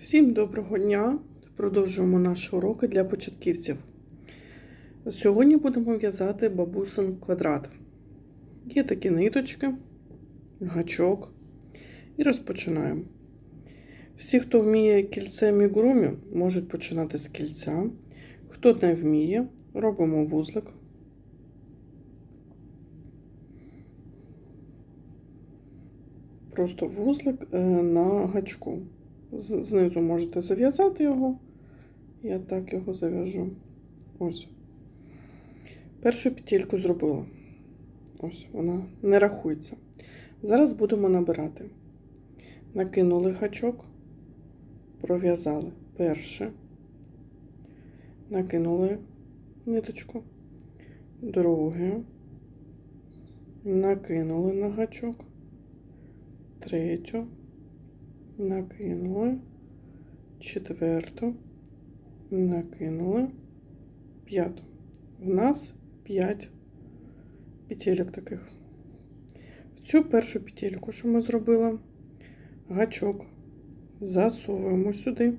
Всім доброго дня! Продовжуємо наші уроки для початківців. Сьогодні будемо в'язати бабусин квадрат. Є такі ниточки, гачок. І розпочинаємо. Всі, хто вміє кільце мігурумі, можуть починати з кільця. Хто не вміє, робимо вузлик. Просто вузлик е, на гачку. Знизу можете зав'язати його. Я так його зав'яжу. Ось. Першу петельку зробила. Ось вона не рахується. Зараз будемо набирати. Накинули гачок, пров'язали перше, накинули ниточку, друге, накинули на гачок, третю, накинули, четверту, накинули, п'яту. У нас 5 петелек таких. В цю першу петельку, що ми зробили, гачок засовуємо сюди.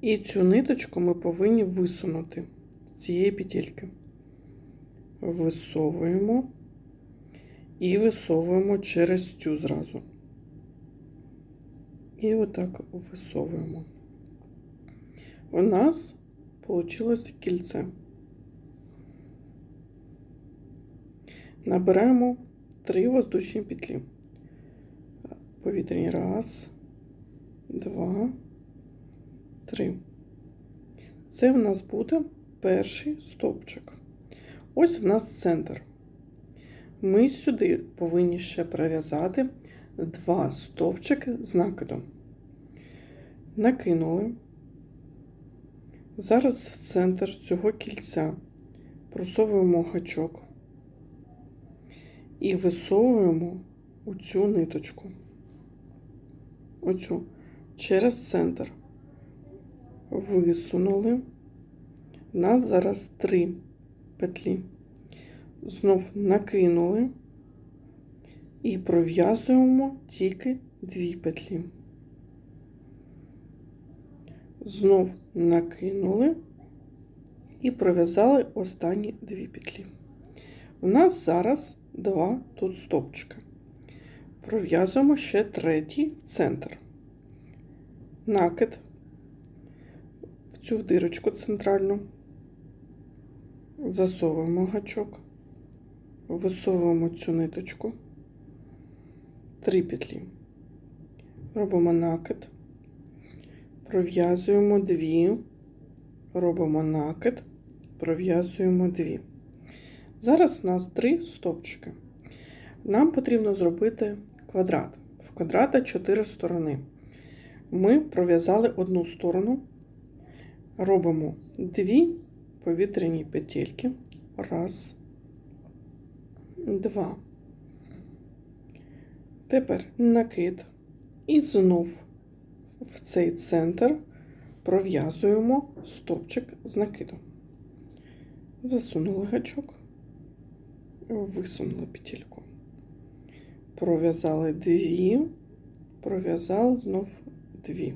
І цю ниточку ми повинні висунути з цієї петельки. Висовуємо і висовуємо через цю зразу. І отак висовуємо. У нас вийшло кільце. Набираємо три воздушні петлі. Повітряні раз, два, три. Це в нас буде перший стовпчик. Ось в нас центр. Ми сюди повинні ще пров'язати два стовпчики з накидом. Накинули. Зараз в центр цього кільця просовуємо гачок і висовуємо у цю ниточку. Оцю через центр. Висунули. У нас зараз три петлі. Знов накинули і пров'язуємо тільки дві петлі. Знов накинули і пров'язали останні дві петлі. У нас зараз два тут стопчика. Пров'язуємо ще третій в центр. Накид в цю дирочку центральну. Засовуємо гачок, висовуємо цю ниточку, три петлі. Робимо накид, пров'язуємо дві, робимо накид, пров'язуємо дві. Зараз у нас три стопчики. Нам потрібно зробити квадрат. В квадрата 4 сторони. Ми пров'язали одну сторону, робимо дві повітряні петельки. Раз, два. Тепер накид. І знов в цей центр пров'язуємо стопчик з накидом. Засунули гачок, висунули петельку. Пров'язали дві, пров'язали знов дві.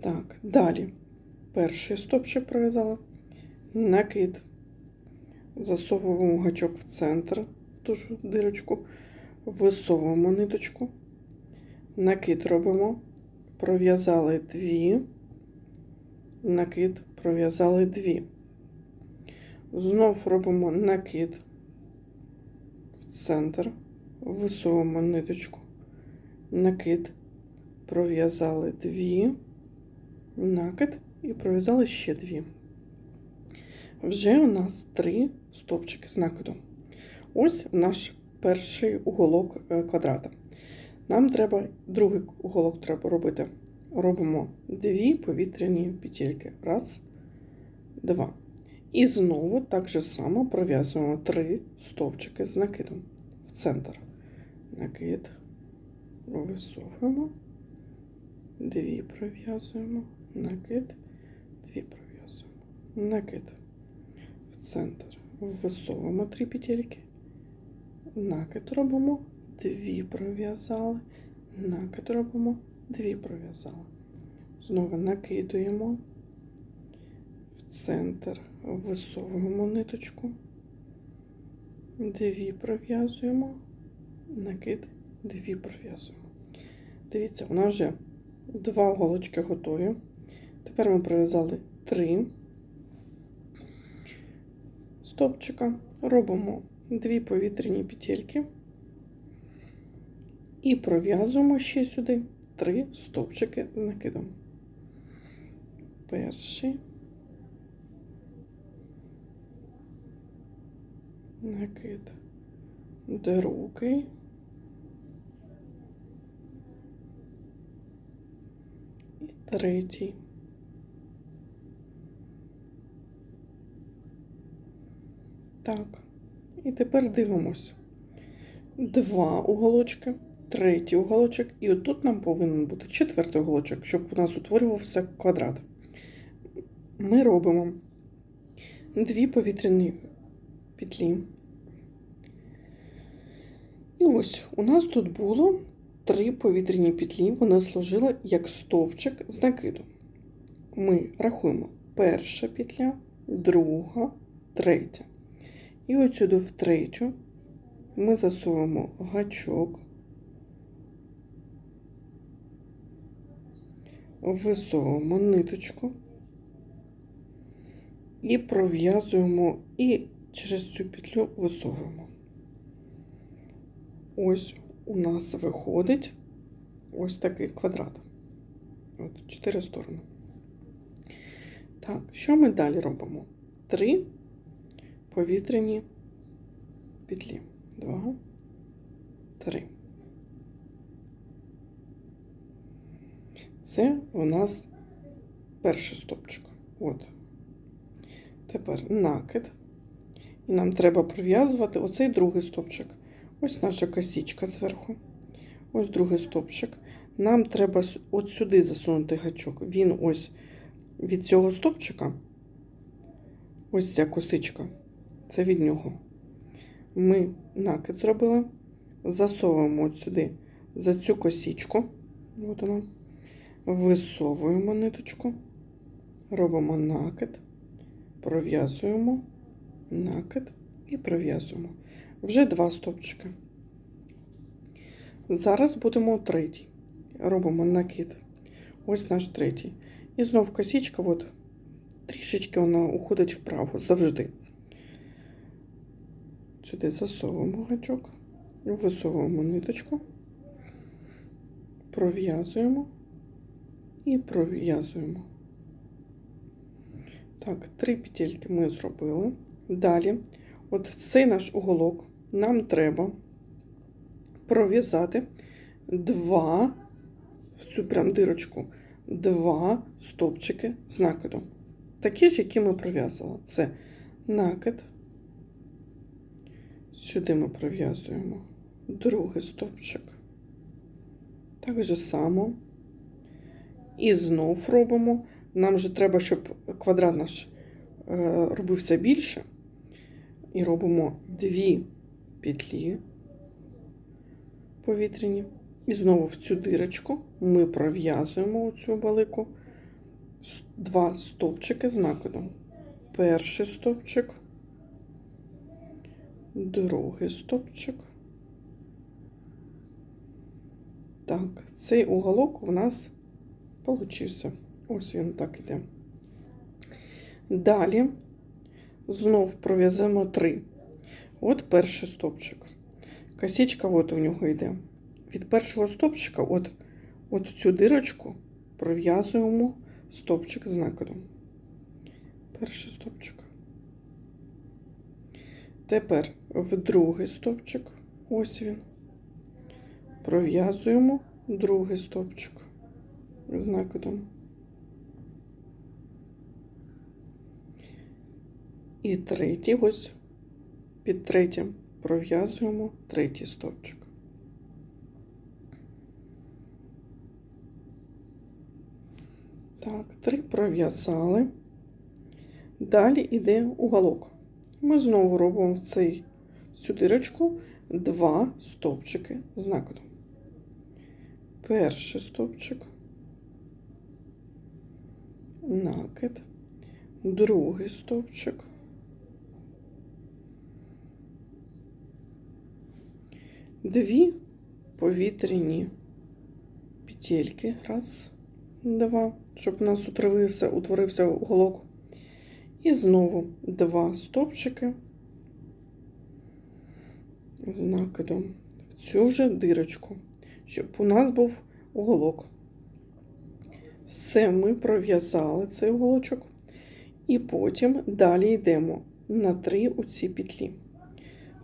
Так, далі. Перший стопчик пров'язала, накид. Засовуємо гачок в центр, в ту ж дирочку, висовуємо ниточку, накид робимо, пров'язали дві, накид, пров'язали дві. Знов робимо накид в центр, висовуємо ниточку, накид, пров'язали дві, накид. І пров'язали ще дві. Вже у нас три стопчики з накиду. Ось наш перший уголок е, квадрата. Нам треба другий уголок треба робити. Робимо дві повітряні петельки. Раз, два. І знову так же само пров'язуємо три стовпчики з накидом в центр. Накид, висовуємо, дві пров'язуємо, накид, дві пров'язуємо, накид в центр. Висовуємо три петельки, накид робимо, дві пров'язали, накид робимо, дві пров'язали. Знову накидуємо в центр, висовуємо ниточку, дві пров'язуємо, накид, дві пров'язуємо. Дивіться, у нас вже два голочки готові. Тепер ми пров'язали три стопчика, робимо дві повітряні петельки і пров'язуємо ще сюди три стовпчики з накидом. Перший накид, другий. І третій. Так. І тепер дивимось. Два уголочки, третій уголочок, і отут нам повинен бути четвертий уголочок, щоб у нас утворювався квадрат. Ми робимо дві повітряні петлі. І ось у нас тут було три повітряні петлі, вони служили як стовпчик з накиду. Ми рахуємо перша петля, друга, третя. І ось сюди в ми засовуємо гачок, висовуємо ниточку і пров'язуємо і через цю петлю висовуємо. Ось у нас виходить ось такий квадрат. От, чотири сторони. Так, що ми далі робимо? Три повітряні петлі. Два, три. Це у нас перший стопчик. От. Тепер накид. І нам треба прив'язувати оцей другий стопчик. Ось наша косічка зверху. Ось другий стопчик. Нам треба от сюди засунути гачок. Він ось від цього стопчика. Ось ця косичка. Це від нього. Ми накид зробили, засовуємо от сюди за цю косічку. От вона. Висовуємо ниточку, робимо накид, пров'язуємо, накид і пров'язуємо. Вже два стопчики. Зараз будемо третій. Робимо накид. Ось наш третій. І знов косічка, от трішечки вона уходить вправо завжди. Сюди засовуємо гачок, висовуємо ниточку, пров'язуємо і пров'язуємо. Так, три петельки ми зробили. Далі, от цей наш уголок нам треба пров'язати два, в цю прям дирочку, два стопчики з накидом. Такі ж, які ми пров'язали. Це накид. Сюди ми пров'язуємо другий стовпчик. Так же само. І знов робимо. Нам же треба, щоб квадрат наш е, робився більше. І робимо дві петлі повітряні. І знову в цю дирочку ми пров'язуємо оцю велику два стовпчики з накидом. Перший стовпчик другий стопчик. Так, цей уголок у нас получився. Ось він так іде. Далі знов пров'язуємо три. От перший стопчик. Косичка от у нього йде. Від першого стопчика, от, от цю дирочку пров'язуємо стопчик з накидом. Перший стопчик. Тепер в другий стовпчик, ось він, пров'язуємо другий стовпчик з. І третій, ось під третім пров'язуємо третій стовпчик. Так, три пров'язали. Далі йде уголок. Ми знову робимо в цей, цю дирочку. Два стовпчики з накидом. перший стовпчик, накид, другий стовпчик, дві повітряні петельки, раз, два, щоб у нас утворився, утворився уголок. І знову два стовпчики з накидом в цю же дирочку, щоб у нас був уголок. Все ми пров'язали цей уголочок, і потім далі йдемо на три у ці петлі.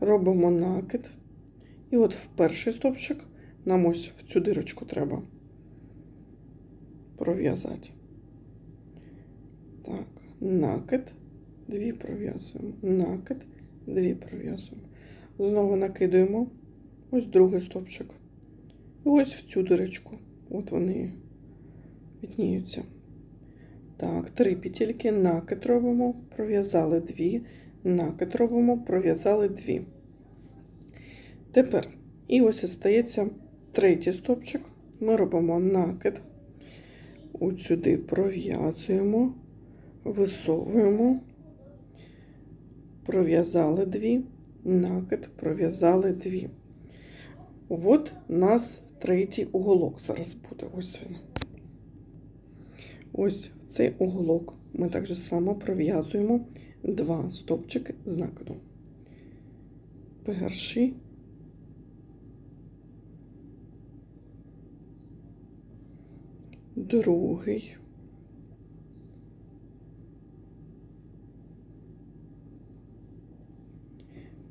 Робимо накид, і от в перший стовпчик нам ось в цю дирочку треба пров'язати. Так, накид, дві пров'язуємо, накид, дві пров'язуємо. Знову накидуємо ось другий стовпчик. І ось в цю дирочку. От вони відніються. Так, три петельки, накид робимо, пров'язали дві, накид робимо, пров'язали дві. Тепер, і ось остається третій стовпчик. Ми робимо накид, от сюди пров'язуємо, висовуємо, пров'язали дві, накид, пров'язали дві. От нас третій уголок зараз буде. Ось він. Ось в цей уголок ми так же само пров'язуємо два стовпчики з накидом. Перший. Другий.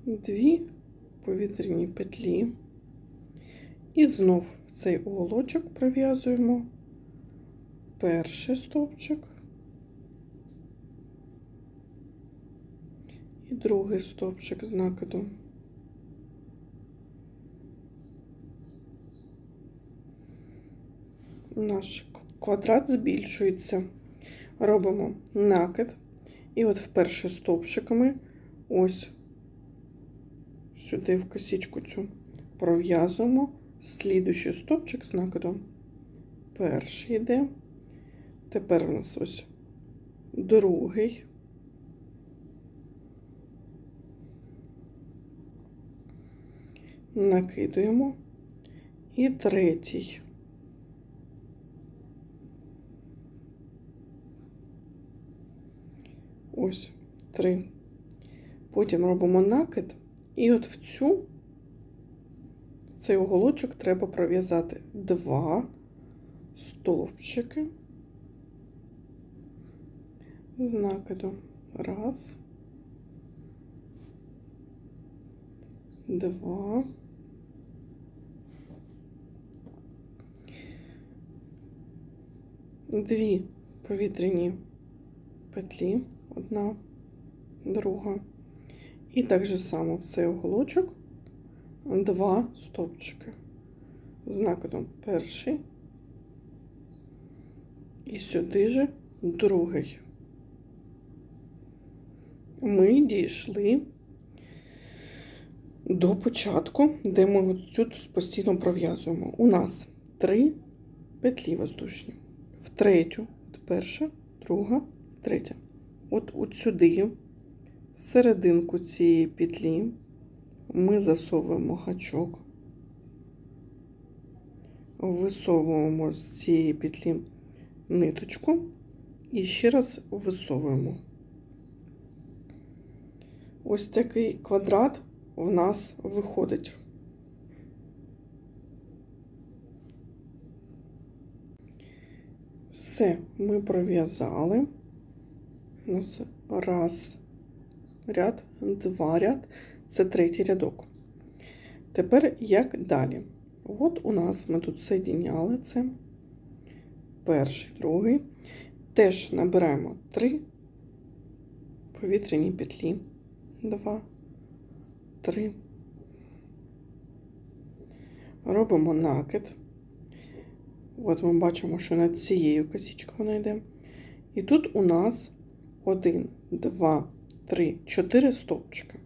Дві повітряні петлі. І знов в цей уголочок пров'язуємо перший стовпчик і другий стовпчик з накидом. Наш квадрат збільшується. Робимо накид, і от в перший стовпчик ми ось сюди в косичку цю пров'язуємо слідуючий стовпчик з накидом. Перший йде. Тепер у нас ось другий. Накидуємо. І третій. Ось три. Потім робимо накид, і от в цю в цей уголочок треба пров'язати два стовпчики з накидом. Раз, два. Дві повітряні петлі, одна, друга. І так же само в цей уголочок два стовпчики з накидом перший і сюди же другий. Ми дійшли до початку, де ми цю постійно пров'язуємо. У нас три петлі воздушні. В третю, от перша, друга, третя. От, от сюди, в серединку цієї петлі, ми засовуємо гачок, висовуємо з цієї петлі ниточку і ще раз висовуємо. Ось такий квадрат в нас виходить. Все, ми пров'язали. Раз ряд, два ряд, це третій рядок. Тепер як далі? От у нас ми тут соєдиняли це. Перший, другий. Теж набираємо три повітряні петлі. Два, три. Робимо накид. От ми бачимо, що над цією косичкою вона йде. І тут у нас один, два, три, чотири стовпчики.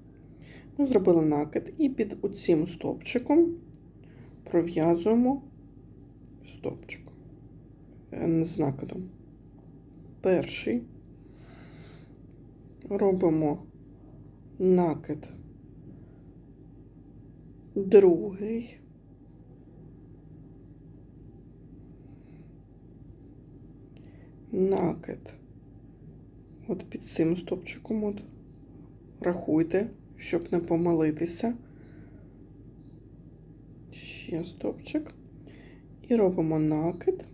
Ми зробили накид і під цим стовпчиком пров'язуємо стовпчик е, з накидом. Перший робимо накид, другий, накид. От під цим стопчиком от рахуйте, щоб не помилитися. Ще стопчик. І робимо накид.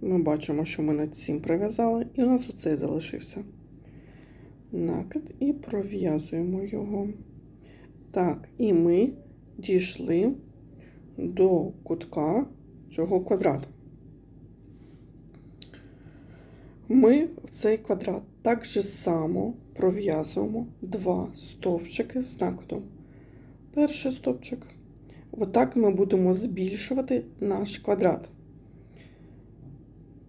Ми бачимо, що ми над цим прив'язали, і у нас оцей залишився. Накид і пров'язуємо його. Так, і ми дійшли до кутка цього квадрата. Ми в цей квадрат так же само пров'язуємо два стовпчики з накидом. Перший стовпчик. Отак ми будемо збільшувати наш квадрат.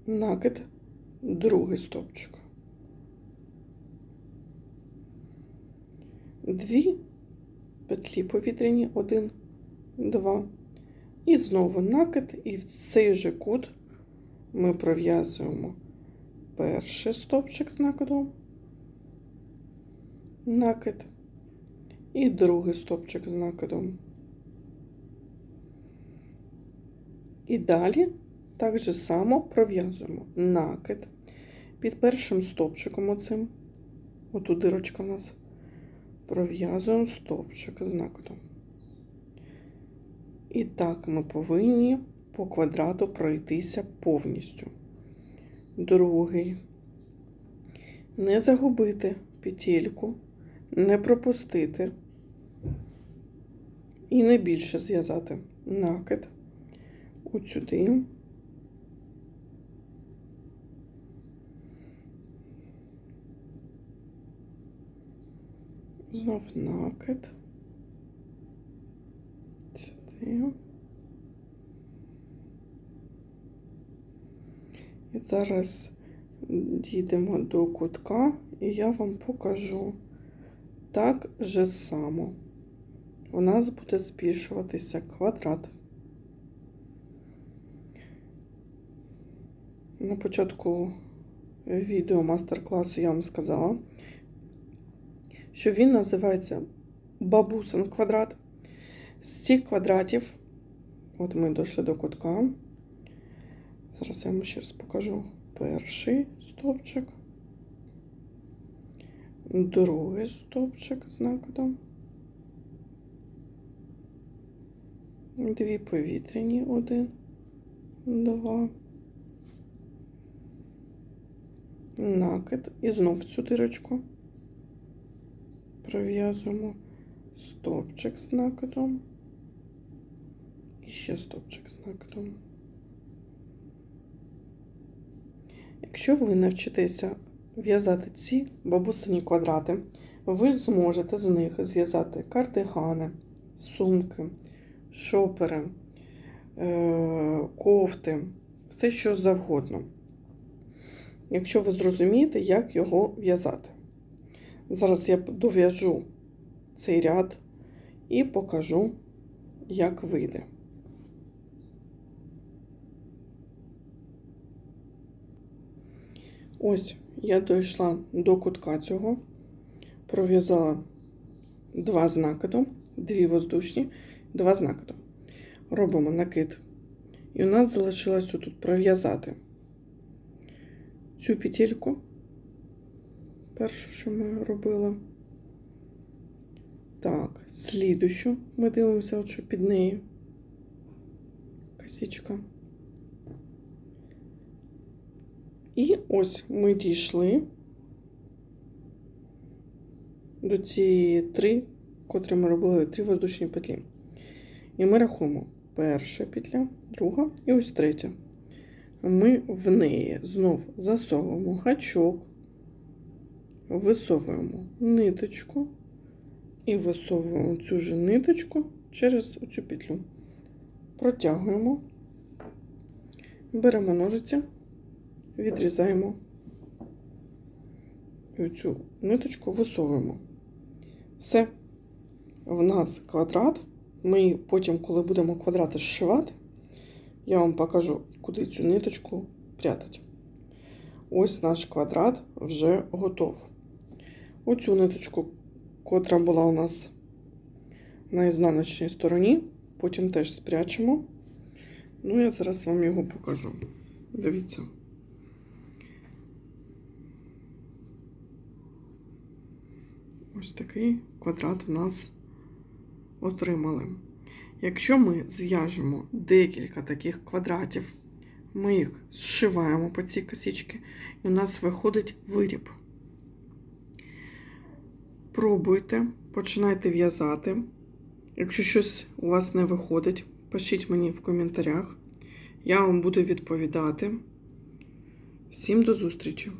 Накид, другий стовпчик. Дві петлі повітряні, один, два. І знову накид, і в цей же кут ми пров'язуємо перший стовпчик з накидом, накид і другий стовпчик з накидом. І далі так же само пров'язуємо накид під першим стовпчиком оцим, оту дирочка у нас, пров'язуємо стовпчик з накидом. І так ми повинні по квадрату пройтися повністю. Другий. Не загубити петельку, не пропустити і не більше зв'язати накид от сюди. Знов накид. Сюди. І зараз дійдемо до кутка, і я вам покажу так же само. У нас буде збільшуватися квадрат. На початку відео мастер-класу я вам сказала, що він називається бабусин квадрат. З цих квадратів, от ми дійшли до кутка. Зараз я вам ще раз покажу перший стовпчик, другий стовпчик з накидом, дві повітряні, один, два. накид. І знов цю дирочку. Пров'язуємо стовпчик з накидом. І ще стовпчик з накидом. Якщо ви навчитеся в'язати ці бабусині квадрати, ви зможете з них зв'язати кардигани, сумки, шопери, е, кофти, все що завгодно якщо ви зрозумієте, як його в'язати. Зараз я дов'яжу цей ряд і покажу, як вийде. Ось я дійшла до кутка цього, пров'язала два з дві воздушні, два з. Робимо накид. І у нас залишилось тут пров'язати цю петельку, першу, що ми робили. Так, слідущу ми дивимося, от що під нею косичка. І ось ми дійшли до цієї три, котрі ми робили три воздушні петлі. І ми рахуємо перша петля, друга і ось третя ми в неї знов засовуємо гачок, висовуємо ниточку і висовуємо цю ж ниточку через цю петлю. Протягуємо, беремо ножиці, відрізаємо і цю ниточку висовуємо. Все, в нас квадрат. Ми потім, коли будемо квадрати зшивати, я вам покажу, куди цю ниточку прятати. Ось наш квадрат вже готов. Оцю ниточку, котра була у нас на ізнаночній стороні, потім теж спрячемо. Ну, я зараз вам його покажу. Дивіться. Ось такий квадрат в нас отримали. Якщо ми зв'яжемо декілька таких квадратів, ми їх зшиваємо по цій косичці, і у нас виходить виріб. Пробуйте, починайте в'язати. Якщо щось у вас не виходить, пишіть мені в коментарях. Я вам буду відповідати. Всім до зустрічі!